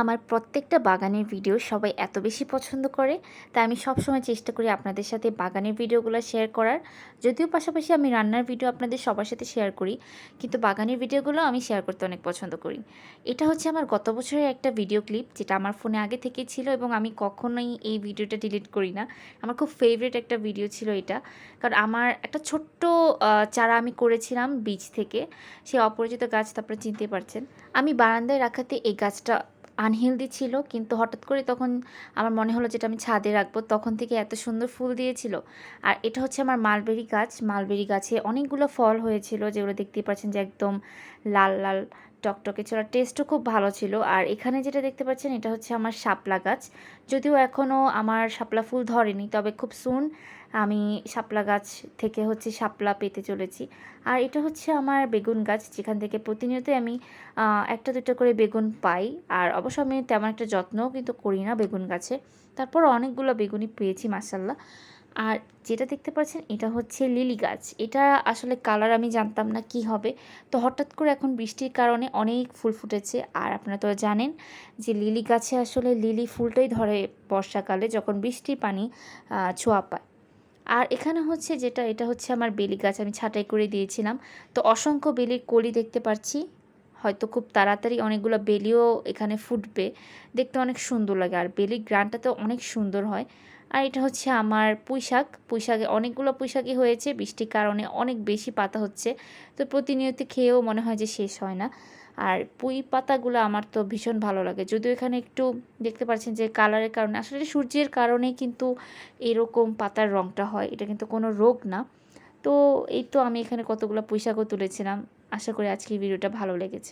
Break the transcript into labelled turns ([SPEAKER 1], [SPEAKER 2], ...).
[SPEAKER 1] আমার প্রত্যেকটা বাগানের ভিডিও সবাই এত বেশি পছন্দ করে, তাই আমি সবসময় চেষ্টা করি আপনাদের সাথে বাগানের ভিডিওগুলো শেয়ার করার। যদিও পাশাপাশি আমি রান্নার ভিডিও আপনাদের সবার সাথে শেয়ার করি, কিন্তু বাগানের ভিডিওগুলো আমি শেয়ার করতে অনেক পছন্দ করি। এটা হচ্ছে আমার গত বছরের একটা ভিডিও ক্লিপ যেটা আমার ফোনে আগে থেকেই ছিল এবং আমি কখনোই এই ভিডিওটা ডিলিট করি না। আমার খুব ফেভারিট একটা ভিডিও ছিল এটা। কারণ আমার একটা ছোট্ট চারা আমি করেছিলাম বীজ থেকে, সে অপরিচিত গাছ তারপরে চিনতে পারছেন। আমি বারান্দায় রাখাতে এই গাছটা আনহেলদি ছিল, কিন্তু হঠাৎ করে তখন আমার মনে হলো যেটা আমি ছাদে রাখব, তখন থেকে এত সুন্দর ফুল দিয়েছিল। আর এটা হচ্ছে আমার মালবেরি গাছ। মালবেরি গাছে অনেকগুলো ফল হয়েছিল, যেগুলো দেখতেই পাচ্ছেন যে একদম লাল লাল, টকটকে ছিল। টেস্টও খুব ভালো ছিল। আর এখানে যেটা দেখতে পাচ্ছেন, এটা হচ্ছে আমার শাপলা গাছ। যদিও এখনও আমার শাপলা ফুল ধরেনি, তবে খুব সুন আমি শাপলা গাছ থেকে হচ্ছে শাপলা পেতে চলেছি। আর এটা হচ্ছে আমার বেগুন গাছ, যেখান থেকে প্রতিনিয়তই আমি একটা দুটো করে বেগুন পাই। আর অবশ্য আমি তেমন একটা যত্নও কিন্তু করি না বেগুন গাছে। তারপর অনেকগুলো বেগুনই পেয়েছি মাসাল্লাহ আর যেটা দেখতে পাচ্ছেন, এটা হচ্ছে লিলি গাছ। এটা আসলে কালার আমি জানতাম না কি হবে। তো হঠাৎ করে এখন বৃষ্টির কারণে অনেক ফুল ফুটেছে। আর আপনারা তো জানেন যে লিলি গাছে আসলে লিলি ফুলটাই ধরে বর্ষাকালে, যখন বৃষ্টির পানি ছোঁয়া পায়। আর এখানে হচ্ছে যেটা, এটা হচ্ছে আমার বেলি গাছ, আমি ছাঁটাই করে দিয়েছিলাম। তো অসংখ্য বেলির কলি দেখতে পাচ্ছি হয়তো খুব তাড়াতাড়ি অনেকগুলো বেলিও এখানে ফুটবে। দেখতে অনেক সুন্দর লাগে। আর বেলির গ্রানটা তো অনেক সুন্দর হয়। আর এটা হচ্ছে আমার পুঁই শাক পুঁই শাকে অনেকগুলো পুঁই শাকই হয়েছে, বৃষ্টির কারণে অনেক বেশি পাতা হচ্ছে। তো প্রতিনিয়ত খেয়েও মনে হয় যে শেষ হয় না। আর পুঁই পাতাগুলো আমার তো ভীষণ ভালো লাগে। যদিও এখানে একটু দেখতে পাচ্ছেন যে কালারের কারণে, আসলে সূর্যের কারণে কিন্তু এরকম পাতার রঙটা হয়। এটা কিন্তু কোনো রোগ না। তো এই তো আমি এখানে কতগুলো পুঁই শাকও তুলেছিলাম। আশা করি আজকের ভিডিওটা ভালো লেগেছে।